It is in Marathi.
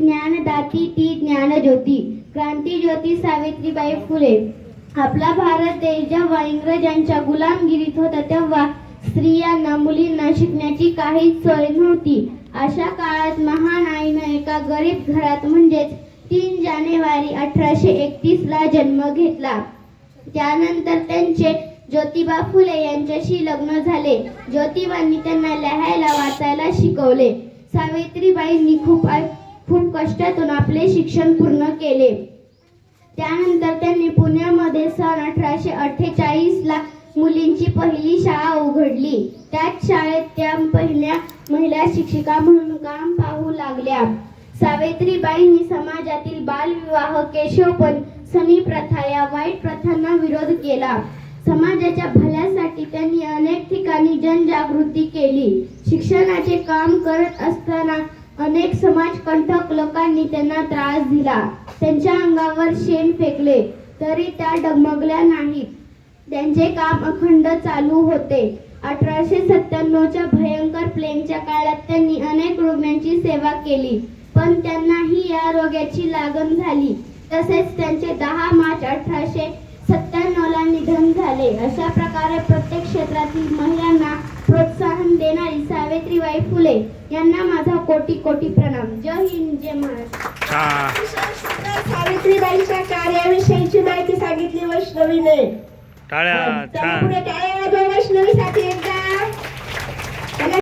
ज्ञानदाती ती ज्ञानज्योती. क्रांतीज्योती सावित्रीबाई फुले. आपला भारत देश जेव्हा इंग्रजांच्या गुलामगिरीत होता तेव्हा स्त्रियांना मुलींना शिकण्याची काहीच सोय नव्हती. अशा काळात महान आईनं एका गरीब घरात म्हणजेच तीन जानेवारी अठराशे एकतीसला जन्म घेतला. त्यानंतर त्यांचे ज्योतिबा फुले यांच्याशी लग्न झाले. ज्योतिबांनी त्यांना लिहायला वाचायला शिकवले. सावित्रीबाईंनी खूप खूप कष्टातून आपले शिक्षण पूर्ण केले. त्यानंतर त्यांनी पुण्यामध्ये सन अठराशे अठ्ठेचाळीस ला मुलींची पहिली शाळा उघडली. त्याच शाळेत त्या पहिल्या महिला शिक्षिका म्हणून काम पाहू लागल्या. सावित्रीबाईंनी समाजातील बालविवाह केशवपण सनी प्रथा या वाईट प्रथांना विरोध केला. समाजाच्या भल्यासाठी त्यांनी अनेक ठिकाणी जनजागृती केली. शिक्षणाचे काम करत असताना अनेक समाजकंटक लोकांनी त्यांना त्रास दिला. त्यांच्या अंगावर शेण फेकले तरी त्या डगमगल्या नाहीत. त्यांचे काम अखंड चालू होते. अठराशे सत्त्याण्णवच्या भयंकर प्लेगच्या काळात त्यांनी अनेक रुग्णांची सेवा केली पण त्यांनाही या रोगाची लागण झाली. तसेच त्यांचे दहा मार्च अठराशे सत्त्याण्णवला निधन झाले. अशा प्रकारे प्रत्येक क्षेत्रातील महिलांना प्रोत्साहन देणारी फुले. यांना माझा कोटी कोटी प्रणाम. जय हिंद जय महाराष्ट्र. सावित्रीबाईंच्या कार्याविषयीची माहिती सांगितली वैष्णवीने. टाळ्या पुढे टाळ्या एकदा